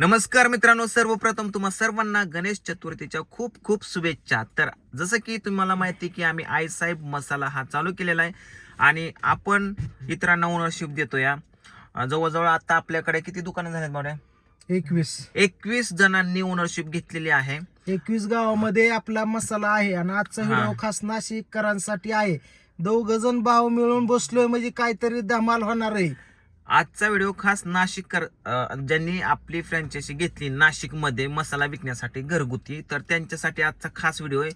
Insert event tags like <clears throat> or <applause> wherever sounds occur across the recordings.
नमस्कार मित्रांनो सर्वप्रथम तुम्हा सर्वांना गणेश चतुर्थीच्या खूप खूप शुभेच्छा. तर जसं की तुम्हाला माहिती की आम्ही आई साहेब मसाला हा चालू केलेला आहे आणि आपण इतरांना ओनरशिप देतो या जवळजवळ आता आपल्याकडे किती दुकानं झालेत मोठ्या एकवीस. एकवीस जणांनी ओनरशिप घेतलेली आहे. एकवीस गावामध्ये आपला मसाला आहे आणि आजचा. व्हिडिओ खास नाशिककरांसाठी आहे. दोघ जण भाव मिळून बसलोय म्हणजे काहीतरी धमाल होणार आहे. आजचा व्हिडिओ खास नाशिककर ज्यांनी आपली फ्रँचायसी घेतली नाशिकमध्ये मसाला विकण्यासाठी घरगुती तर त्यांच्यासाठी आजचा खास व्हिडिओ आहे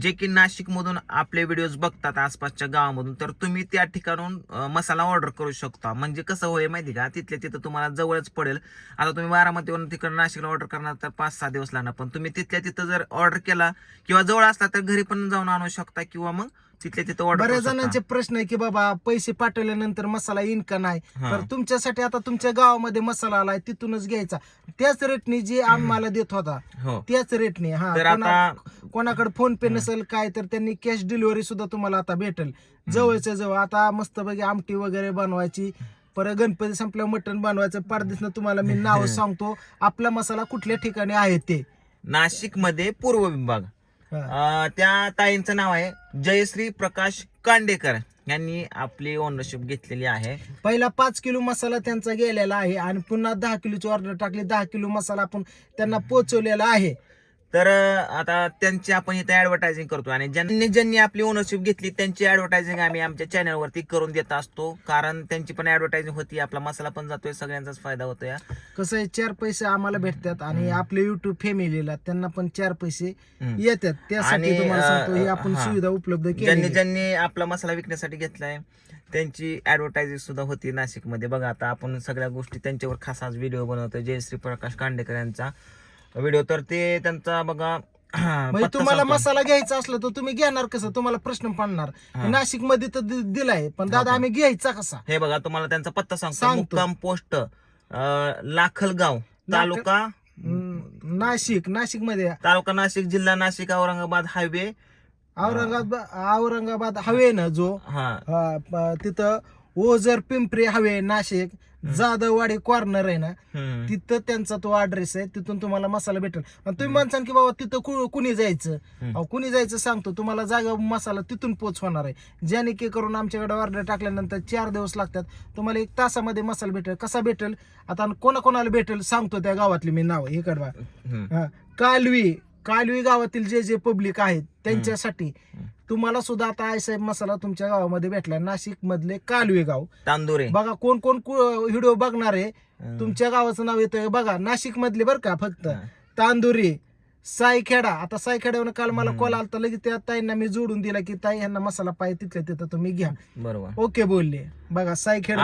जे की नाशिकमधून आपले व्हिडिओज बघतात आसपासच्या गावामधून. तर तुम्ही त्या ठिकाणून मसाला ऑर्डर करू शकता. म्हणजे कसं होय माहिती का? तिथल्या तिथं तुम्हाला जवळच पडेल. आता तुम्ही बारामतीवरून तिकडं नाशिकला ऑर्डर करणार तर पाच सहा दिवस लागणार. पण तुम्ही तिथल्या तिथं जर ऑर्डर केला किंवा जवळ असला तर घरी पण जाऊन आणू शकता किंवा मग तिथल्या तिथं बऱ्याच जणांचे प्रश्न आहे की बाबा पैसे पाठवल्यानंतर मसाला येईन का नाही? हा. तर तुमच्यासाठी आता तुमच्या गावामध्ये मसाला आलाय तिथूनच घ्यायचा. त्याच रेटने जे आम्हाला देत होता हो. त्याच रेटने हा. तर कोणा- आता कोणाकडे फोन पे नसेल काय तर त्यांनी कॅश डिलिव्हरी सुद्धा तुम्हाला आता भेटेल. जवळच्या जवळ. आता मस्तपैकी आमटी वगैरे बनवायची परत गणपती संपल्या मटण बनवायचं परदेशनं तुम्हाला मी नाव <laughs> सांगतो आपला मसाला कुठल्या ठिकाणी आहे ते? नाशिकमध्ये पूर्व विभाग. अं, त्या ताईंचं नाव आहे जयश्री प्रकाश कांडेकर. यांनी आपली ओनरशिप घेतलेली आहे. पहिला पाच किलो मसाला त्यांचा गेलेला आहे आणि पुन्हा दहा किलोची ऑर्डर टाकली. दहा किलो मसाला आपण त्यांना पोहोचवलेला आहे. तर आता त्यांची आपण इथे ऍडव्हर्टायझिंग करतो आणि ज्यांनी ज्यांनी आपली ओनरशिप घेतली त्यांची ऍडव्हर्टायझिंग आम्ही आमच्या चॅनलवरती करून देत असतो. कारण त्यांची पण ऍडव्हर्टायझिंग होती. आपला मसाला पण जातोय. सगळ्यांचाच फायदा होतोय. कसं आहे चार पैसे आम्हाला भेटतात आणि आपले युट्यूब फॅमिलीला त्यांना पण चार पैसे. येतात. त्यासाठी तुम्हाला सांगतो ही आपण. सुविधा उपलब्ध ज्यांनी केली ज्यांनी आपला मसाला विकण्यासाठी घेतलाय त्यांची ऍडव्हर्टायझिंग सुद्धा होती नाशिकमध्ये. बघा आता आपण सगळ्या गोष्टी त्यांच्यावर खास आज व्हिडिओ बनवतोय. जयश्री प्रकाश कांडेकर यांचा. व्हिडिओ तर ते त्यांचा बघा <clears throat> म्हणजे पत्ता तुम्हाला सांगतो. मसाला घ्यायचा असला तर तुम्ही घेणार कसं तुम्हाला प्रश्न पडणार हा. नाशिकमध्ये तर दि- दिलाय पण दादा? आम्ही घ्यायचा कसा हे बघा तुम्हाला त्यांचा पत्ता सांगतो सांगतो. मुक्काम पोस्ट अं, लाखलगाव तालुका हम्म, नाशिक नाशिकमध्ये तालुका नाशिक जिल्हा नाशिक औरंगाबाद हायवे औरंगाबाद औरंगाबाद हवे ना जो हा प- तिथं ओझर पिंपरी हवे नाशिक जाधववाडी कॉर्नर आहे ना. तिथं त्यांचा तो ऍड्रेस आहे तिथून तुम्हाला मसाला भेटेल. आणि तुम्ही म्हणसान की बाबा तिथं कुणी जायचं. अहो, कुणी जायचं सांगतो तुम्हाला जागा मसाला तिथून पोच होणार आहे. ज्याने की करून आमच्याकडे ऑर्डर टाकल्यानंतर चार दिवस लागतात. तुम्हाला एक तासामध्ये मसाला भेटेल. कसा भेटेल? आता कोणाकोणाला भेटेल सांगतो त्या गावातली मी नाव हे कडवा हम्म. हा. कालवी. कालवी गावातील जे जे पब्लिक आहेत त्यांच्यासाठी. तुम्हाला सुद्धा आता आय साहेब मसाला तुमच्या गावामध्ये भेटला. नाशिक मधले कालवे गाव. तांदुरे. बघा कोण कोण व्हिडिओ बघणार आहे. तुमच्या गावाचं नाव येतंय. बघा नाशिक मधले बरं का फक्त. तांदुरी सायखेडा. आता सायखेड्यावर काल मला. कॉल आलता. लगेच त्या ताईंना मी जोडून दिला की ताई यांना मसाला पाहिजे तिथल्या तिथं तुम्ही घ्या. बरोबर. ओके बोलले. बघा सायखेड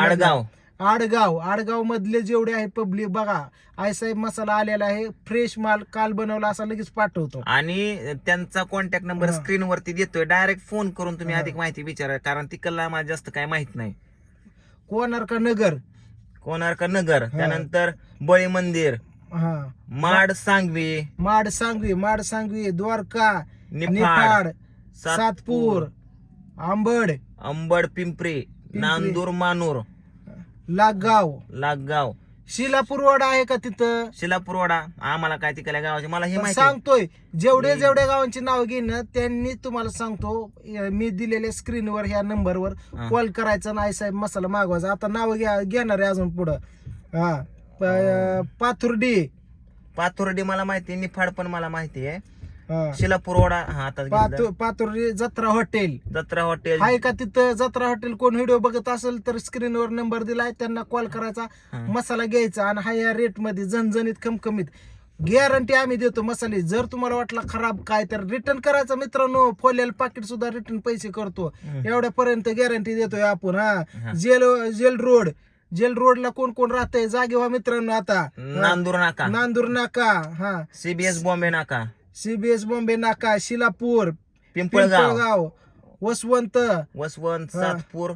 आडगाव आडगाव मधले जेवढे आहे पब्लिक बघा आय साहेब मसाला आलेला आहे फ्रेश माल काल बनवला असा लगेच पाठवतो. आणि त्यांचा कॉन्टॅक्ट नंबर हा. स्क्रीन वरती देतोय. डायरेक्ट फोन करून तुम्ही. अधिक माहिती विचारा कारण तिकडला मला जास्त काय माहीत नाही. कोणार का नगर. कोणार्क नगर त्यानंतर बळी मंदिर हा. माड सांगवी माड सांगवी माड सांगवी द्वारका निफाड सातपूर सातपूर आंबड अंबड पिंपरी. नांदूर मानूर. लागगाव लागगाव शिलापूर आहे का तिथं? शिलापूरवाडा? आम्हाला काय तिकडल्या गावाची? मला हे माहिती आहे. सांगतोय जेवढे जेवढ्या गावांची नाव घेईन ना, त्यांनी तुम्हाला सांगतो अं, मी दिलेल्या स्क्रीनवर ह्या नंबरवर हा. कॉल करायचा नाही साहेब मसाला मागवायचा. आता नाव घ्या घेणार आहे अजून पुढं. हा. प- पाथुर्डी. पाथर्डी मला माहिती आहे निफाड पण मला माहिती आहे. हा. शिलापूरवाडा हा आता जत्रा हॉटेल. जत्रा हॉटेल. आहे का तिथं जत्रा हॉटेल कोण व्हिडिओ बघत असेल तर स्क्रीनवर नंबर दिलाय त्यांना कॉल करायचा हा. मसाला घ्यायचा आणि हा या रेटमध्ये झणझणीत खमखमीत. गॅरंटी आम्ही देतो मसाले. जर तुम्हाला वाटला खराब काय तर रिटर्न करायचं मित्रांनो. फोलेल पाकिट सुद्धा रिटर्न पैसे करतो. हम्म. एवढ्यापर्यंत गॅरंटी देतोय आपण हा. हा. जेल जेल रोड जेल रोडला कोण कोण राहतंय? जागे व्हा मित्रांनो आता. नांदूर नाका. नांदूर नाका हा. सीबीएस बॉम्बे नाका. सीबीएस बॉम्बे नाका शिलापूर पिंपळगाव. पिंपळगाव वसवंत वसवंत हा. सातपूर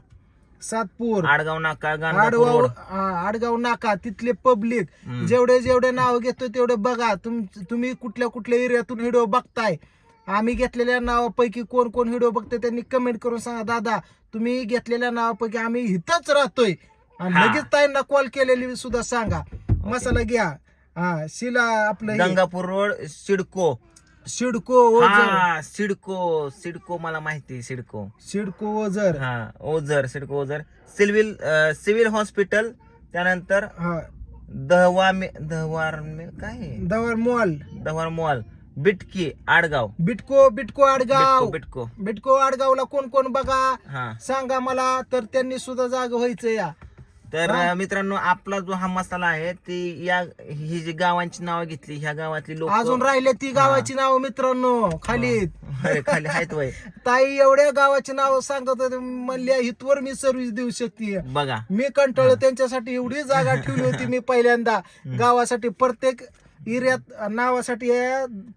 सातपूर आडगाव नाका आडगाव गाणगापूर हा, आडगाव नाका तिथले पब्लिक. हम्म. जेवढे जेवढे नाव घेतोय तेवढे बघा. तुम तुम्ही कुठल्या कुठल्या एरियातून व्हिडिओ बघताय? आम्ही घेतलेल्या नावापैकी कोण कोण व्हिडिओ बघतोय त्यांनी कमेंट करून सांगा दादा तुम्ही घेतलेल्या नावापैकी आम्ही इथंच राहतोय. आणि हा. लगेच ताईंना कॉल केलेली सुद्धा सांगा. मसाला घ्या. हा शिला आपलं हे, गंगापूर रोड सिडको. सिडको ओझर. हा सिडको सिडको मला माहिती आहे, सिडको. सिडको ओझर. हा Ozar CIDCO Ozar. Civil civil hospital त्यानंतर हा. दहवा मे दहवार मे काय आहे? दवर मॉल. दहवार मॉल. बिटकी आडगाव. बिटको बिटको आडगाव. बिटको बिटको. बिटको आडगावला कोण कोण बघा? हा. सांगा मला तर त्यांनी सुद्धा जाग व्हायचं या. तर मित्रांनो आपला जो हा मसाला आहे ती या ही जी गावांची नावं घेतली ह्या गावातली लोक अजून राहिले ती गावाची नाव मित्रांनो खाली. खाली आहेत वय. <laughs> ताई एवढ्या गावाची नाव सांगत होते म्हणल्या इथवर मी सर्व्हिस देऊ शकते. बघा. मी कंटाळलो त्यांच्यासाठी एवढी जागा ठेवली होती मी पहिल्यांदा. <laughs> गावासाठी प्रत्येक एरियात नावासाठी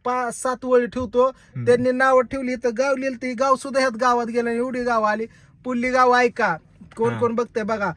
पाच सात वळी ठेवतो. त्यांनी नाव ठेवली तर गाव लिहिलं ती गाव सुद्धा ह्यात गावात गेलं एवढी गाव आली. पुल्ली गाव ऐका. कोण. कोण बघते बघा.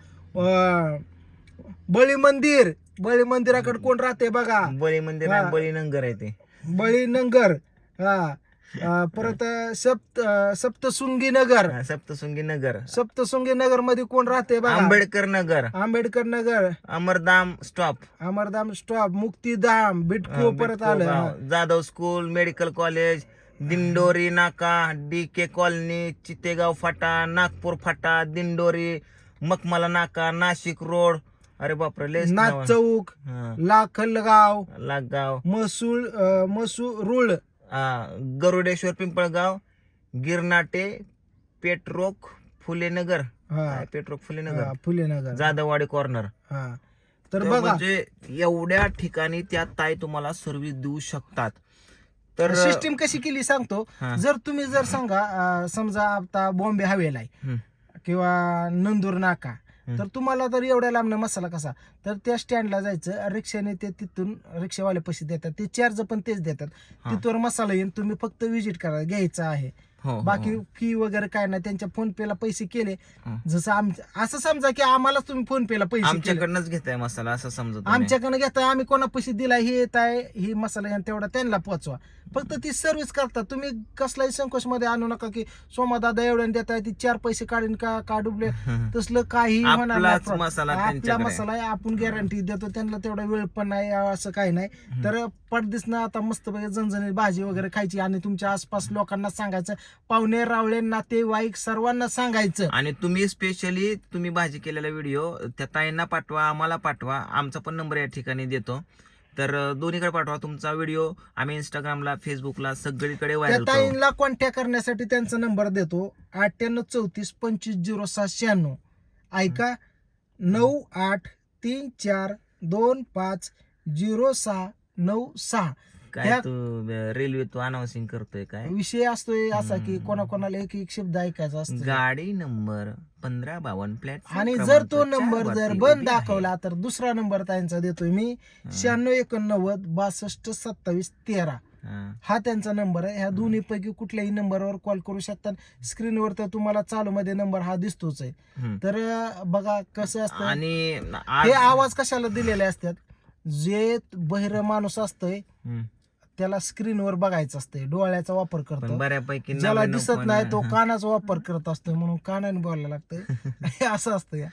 बळी मंदिर. बळी मंदिराकडे कोण राहते बघा. बळी मंदिर हा. आहे, बळी नंगर आहे ते. बळी नगर. हा. अं, परत सप्त सप्तशृंगी नगर. हा, सप्तशृंगी नगर. सप्तशृंगी नगरमध्ये कोण राहते बघा. आंबेडकर नगर. आंबेडकर नगर. अमरधाम स्टॉप अमरधाम स्टॉप मुक्तीधाम बिटको परत आलं. हा. Jadhav school medical college Dindori Naka D K colony Chitegaon Phata Nagpur Phata Dindori मकमाला नाका नाशिक रोड. अरे बापरे लेस नाथ चौक लाखलगाव लागगाव महसूल अं, मसूरुळ हा, गरुडेश्वर पिंपळगाव गिरनाटे पेट्रोक फुलेनगर. पेट्रोक फुलेनगर? फुलेनगर. जाधववाडी कॉर्नर तर बघा. म्हणजे एवढ्या ठिकाणी त्या ताई तुम्हाला सर्व्हिस देऊ शकतात. तर सिस्टीम कशी केली सांगतो. जर तुम्ही जर सांगा समजा आता बॉम्बे हवेला आहे. किंवा नंदूर नाका. तर तुम्हाला तर एवढ्या लांबनं मसाला कसा तर त्या स्टँडला जायचं रिक्षाने ते तिथून रिक्षावाले पैसे देतात ते चार्ज पण तेच देतात हा. तिथवर मसाला येईन तुम्ही फक्त विजिट करा घ्यायचा आहे हो, हो, बाकी हो. फी वगैरे काय नाही त्यांच्या फोन पेला पैसे केले हं. जसं आमच्या असं समजा की आम्हालाच तुम्ही फोन पेला पैसे केले आमच्याकडनंच घेताय मसाला असं समजा तुम्ही. आमच्याकडे घेताय आम्ही कोणा पैसे दिला हे येत आहे ही मसाला तेवढा त्यांना पोचवा फक्त ती सर्व्हिस करता तुम्ही कसलाही संकोच मध्ये आणू नका की सोमा दादा एवढ्या देत आहे ती चार पैसे काढीन का का डुबले? <laughs> तसलं काही मसाला आहे. आपण गॅरंटी देतो. त्यांना तेवढा वेळ पण नाही असं काही नाही. तर पडदिसनं आता मस्त झणझणीत भाजी वगैरे खायची आणि तुमच्या आसपास लोकांना सांगायचं पाहुणे रावळे नातेवाईक सर्वांना सांगायचं. आणि तुम्ही स्पेशली तुम्ही भाजी केलेला व्हिडिओ त्या ताईंना पाठवा आम्हाला पाठवा. आमचा पण नंबर या ठिकाणी देतो. तर दोन्हीकडे पाठवा तुमचा व्हिडिओ आम्ही इंस्टाग्रामला फेसबुकला सगळीकडे त्या व्हायरल करू. ताईंना कॉन्टॅक्ट करण्यासाठी त्यांचा नंबर देतो. अठ्ठ्याण्णव चौतीस पंचवीस झिरो सात शहाण्णव. ऐका नऊ आठ तीन चार दोन पाच झिरो सहा नऊ सहा. काय ह्या- तू रेल्वे तू अनाउन्सिंग करतोय काय? विषय असतोय असा की हम्म. कोणाकोणाला एक एक शब्द ऐकायचा असतो गाडी नंबर पंधरा बावन्न प्लॅटफॉर्म आणि जर तो नंबर जर बंद दाखवला तर दुसरा नंबर त्यांचा देतोय मी. शहाण्णव एकोणनव्वद बासष्ट सत्तावीस तेरा. हा. त्यांचा नंबर आहे. ह्या दोन्ही पैकी कुठल्याही नंबरवर कॉल करू शकतात स्क्रीनवर तर तुम्हाला चालू मध्ये नंबर हा दिसतोच आहे. तर अं, बघा कसं असतं. आणि हे आवाज कशाला दिलेले असतात? जे बहिर माणूस असतोय हम्म. त्याला स्क्रीनवर बघायचं असतंय डोळ्याचा वापर पण करतो. बऱ्यापैकी ज्याला नव्याण्णव दिसत पण- नाही तो कानाचा वापर करत असतोय म्हणून कानाने बोलायला लागतंय. <laughs> असं असतं या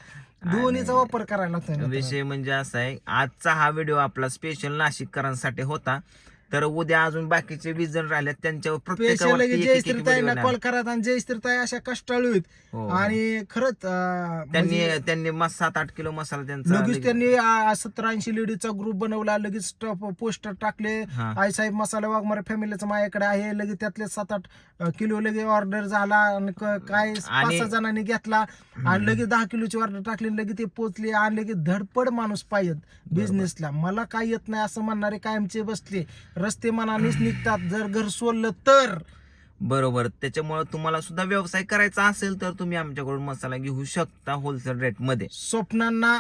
दोन्हीचा वापर करायला मित्रांनो. विषय म्हणजे असा आहे आजचा हा व्हिडिओ आपला स्पेशल नाशिककरांसाठी होता. तर उद्या अजून बाकीचे वीस जण राहिले त्यांच्यावर स्पेशल प्रत्येकावरती एक- जय एक- एक स्त्रीताईंना video कॉल येणार. करा आणि जय स्त्रीताई अशा कष्टाळू आहेत. हो. आणि खरंच अं, त्यांनी म्हणजे त्यांनी मस्त सात आठ किलो मसाला त्यांचा लगेच लगेच- त्यांनी सत्तर ऐंशी लेडीजचा ग्रुप बनवला लगेच पोस्टर टाकले. हा. आईसाहेब मसाला वाघमारे फॅमिलीचं माझ्याकडे आहे लगेच त्यातले सात आठ अं, किलो लगे ऑर्डर झाला आणि क- काय पाच आणि- सहा जणांनी घेतला. आणि लगेच दहा किलोची ऑर्डर टाकली लगेच ते पोचले आणि लगेच धडपड माणूस पाहिजेत बिझनेसला मला काय येत नाही असं म्हणणारे कायमचे बसले. रस्ते मनानेच निघतात. जर घर सोडलं तर. बरोबर. त्याच्यामुळे तुम्हाला सुद्धा व्यवसाय करायचा असेल तर तुम्ही आमच्याकडून मसाला घेऊ शकता होलसेल रेटमध्ये. स्वप्नांना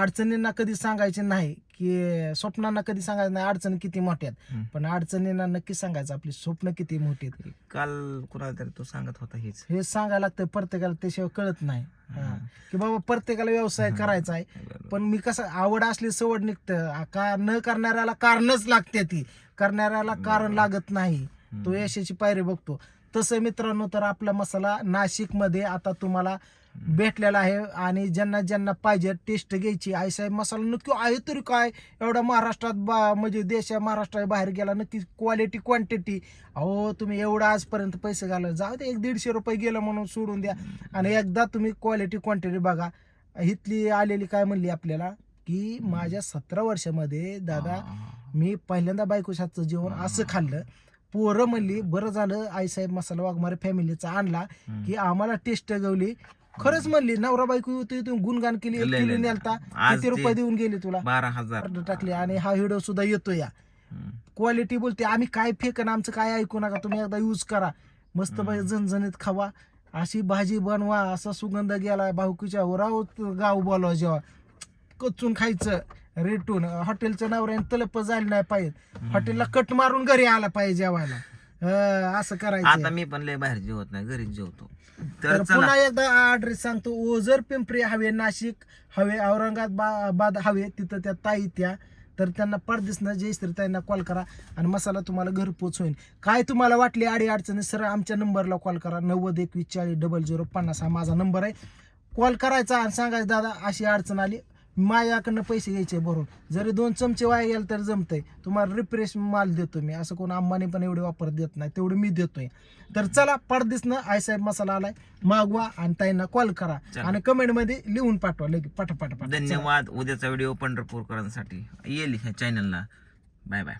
अडचणींना कधी सांगायचे नाही. की स्वप्नांना कधी सांगायचं नाही अडचणी किती मोठ्या आहेत. हम्म. पण अडचणींना नक्की सांगायचं आपली स्वप्न किती मोठी आहेत. काल कुणाला तरी तो सांगत होता हेच. हे सांगायला लागतं प्रत्येकाला त्याशिवाय कळत नाही. हा. की बाबा प्रत्येकाला व्यवसाय करायचा आहे. पण मी कसं आवड असली सवड निघतं. का न करणाऱ्याला कारणच लागते ती. करणाऱ्याला कारण लागत नाही. तो यशाची पायरी बघतो. तसं मित्रांनो तर आपला मसाला नाशिकमध्ये आता तुम्हाला भेटलेला आहे आणि ज्यांना ज्यांना पाहिजे टेस्ट घ्यायची आई साहेब मसाला नक्की आहे तरी काय? एवढा महाराष्ट्रात बा म्हणजे देशा महाराष्ट्रा बाहेर गेला नक्की क्वालिटी क्वांटिटी अहो तुम्ही एवढा आजपर्यंत पैसे घाला जाऊ दे एक दीडशे रुपये गेलं म्हणून सोडून द्या. आणि एकदा तुम्ही क्वालिटी क्वांटिटी बघा. इथली आलेली काय म्हणली आपल्याला? की माझ्या सतरा वर्षामध्ये दादा मी पहिल्यांदा बायकोच्या हातचं जेवण असं खाल्लं. पोरं म्हणली बरं झालं आईसाहेब मसाला वाघमारे फॅमिलीचा आणला की आम्हाला टेस्ट गवली खरंच म्हणली नवरा बायको होती तुम्ही गुणगान केली लय, केली लय. नेलता आज किती ते- रुपये देऊन गेली तुला? बारा हजार. order टाकली आणि हा व्हिडिओ सुद्धा येतो या हम्म. क्वालिटी बोलते आम्ही काय फेकन आमचं काय ऐकू नका तुम्ही एकदा यूज करा. मस्त झणझणीत खावा. अशी भाजी बनवा असा सुगंध गेला भाऊकीच्या राव गाव बोलवा जेव्हा. कचून खायचं रेटून. हॉटेलचं नवऱ्याने तलप झाली नाही पाहिजे. हॉटेलला कट मारून घरी आला पाहिजे जेवायला. असं आता करायचं मी पण लय बाहेर जेवत नाही घरीच जेवतो. तर तर चला. पुन्हा एकदा ऍड्रेस सांगतो. ओझर पिंपरी हवे नाशिक हवे औरंगाबाद हवे तिथं त्या ताई त्या. तर त्यांना परदेसनं जयश्री ताईंना कॉल करा. आणि मसाला तुम्हाला घरपोच होईल काय तुम्हाला वाटली आडी अडचणी सर आमच्या नंबरला कॉल करा. नव्वद एकवीस चाळीस डबल झिरो पन्नास हा माझा नंबर आहे. कॉल करायचा आणि सांगायचं दादा अशी अडचण आली. माझ्याकडनं पैसे घ्यायचे भरून. जरी दोन चमचे वाया गेले तर जमतंय. तुम्हाला रिफ्रेश माल देतो मी. असं कोण अंबानी पण एवढे वापर देत नाही. तेवढं मी देतोय. तर चला परदेसनं आयसाहेब मसाला आलाय. मागवा आणि ताईंना कॉल करा. आणि कमेंटमध्ये लिहून पाठवा लगेच. पाठा पाठा. धन्यवाद. उद्याचा व्हिडिओ पंढरपूरकरांसाठी. येईल ह्या चॅनलला बाय बाय